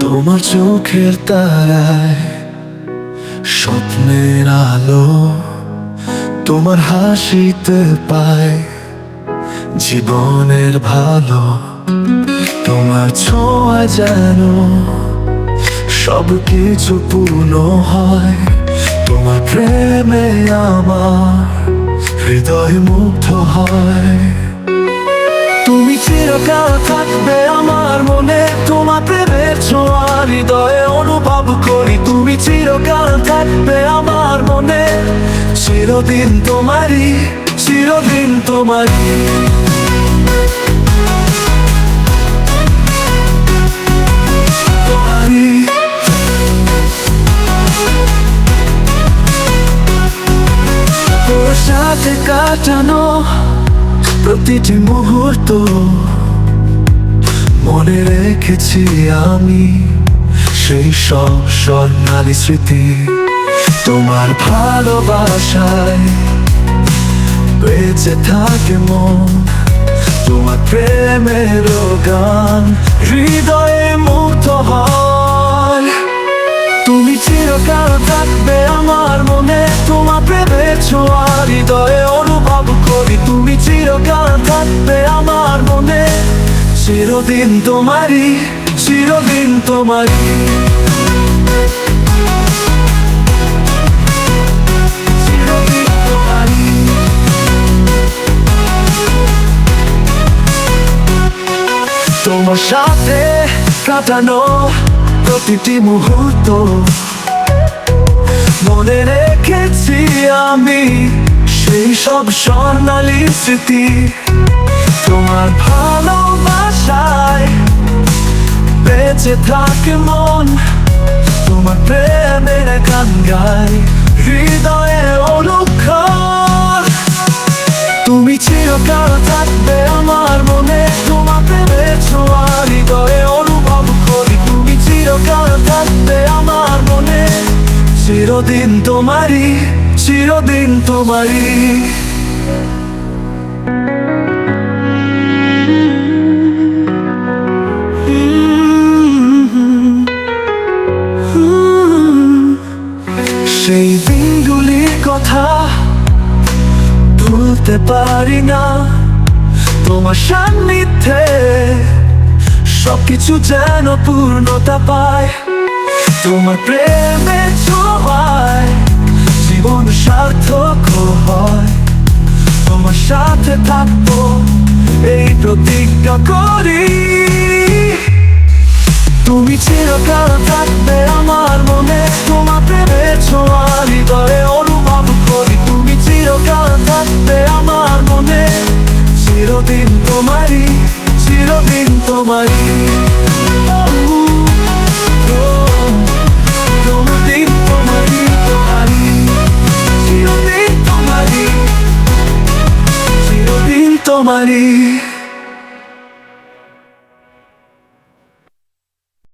তোমার চোখের তারায় স্বপ্নের আলো তোমার হাসিতে পায় জীবনের ভালো। তোমার ছোঁয়া যেন সব কিছু পূর্ণ হয়। তোমার প্রেমে আমার হৃদয় মুগ্ধ হয় তুমি চিরকাল থাকবে আমার মনে, তোমার প্রেমের ছোঁয়া হৃদয়ে অনুভব করি। তুমি চিরকাল থাকবে আমার মনে, চিরদিন তোমারই চিরদিন তোমারই। সাথে কাটানো প্রতিটি মুহূর্ত। মনে রেখেছি আমি সেই সব স্বর্ণালী স্মৃতি। তোমার ভালোবাসায় বেঁচে থাকে মন। তোমার প্রেমের গান হৃদয়ে মুক্ত হয়। তুমি চিরকাল থাকবে আমার মনে, তোমার প্রেমের ছোঁয়া। হৃদয়ে অনুভব করি, তুমি চিরকাল থাকবে আমার মনে। চিরদিন তোমারই চিরদিন তোমারই। তোমার সাথে কাটানো প্রতিটি মুহূর্ত। মনে রেখেছি আমি সেই সব স্বর্ণালী স্মৃতি তোমার ভালোবাসায় বেঁচে থাকে মন, তোমার প্রেমের গান গায়, হৃদয়ে অনুক্ষণ। তুমি চিরকাল থাকবে আমার মনে তোমার প্রেমের ছোঁয়া হৃদয়ে অনুভব করি। তুমি চিরকাল থাকবে আমার মনে, চিরদিন তোমারই চিরদিন তোমারই। সেই দিনগুলির কথা ভুলতে পারি না। তোমার সান্নিধ্যে সবকিছু যেন পূর্ণতা পায়। তোমার প্রেমে ছোঁয়ায় সাথে থাকব, এই প্রতিজ্ঞা করি। তুমি চিরকাল থাকবে আমার মনে। তোমার প্রেমের ছোঁয়া হৃদয়ে অনুভব করি। তুমি চিরকাল থাকবে আমার মনে। চিরদিন তোমারই চিরদিন তোমারই। তোমারই